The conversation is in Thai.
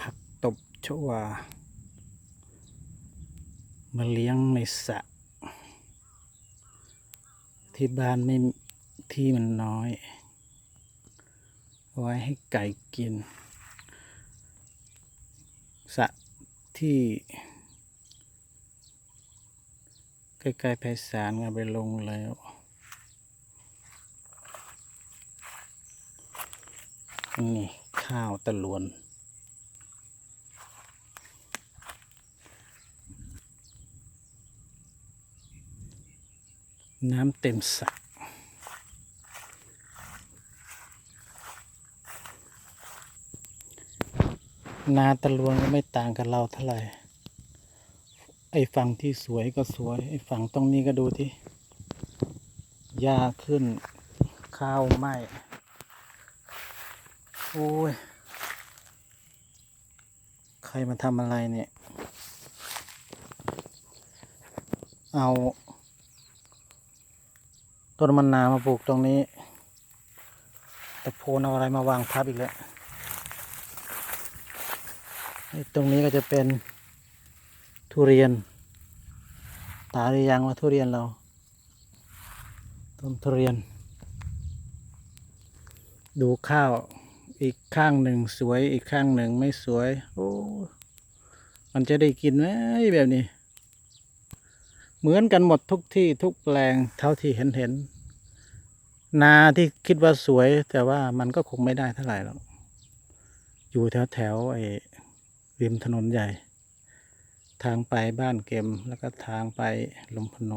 ผักตบชวามาเลี้ยงในสระที่บ้านไม่ที่มันน้อย ไว้ให้ไก่กินสระที่ใกล้ๆไพศาลเอาไปลงแล้วนี่ข้าวตะลวน น้ำเต็มสระนาตะลวนก็ไม่ต่างกับเราเท่าไหร่ ไอ้ฝั่งที่สวยก็สวย ไอ้ฝั่งตรงนี้ก็ดูที่หญ้าขึ้น ข้าวไหม้ โอ้ย ใครมาทำอะไรเนี่ย เอา ต้นมะนาวมาปลูกตรงนี้แต่โพนเอาอะไรมาวางทับอีกแล้วตรงนี้ก็จะเป็นทุเรียน ตาหรือยังว่าทุเรียนเรา ต้นทุเรียน ดูข้าวอีกข้างหนึ่งสวยอีกข้างหนึ่งไม่สวย โอ้ มันจะได้กินไหมแบบนี้ เหมือนกันหมดทุกที่ทุกแปลงเท่าที่เห็นเห็น นาที่คิดว่าสวย แต่ว่ามันก็คงไม่ได้เท่าไหร่หรอกอยู่แถวแถวไอ้ริมถนนใหญ่ ทางไปบ้านเกมแล้วก็ทางไปลมพโน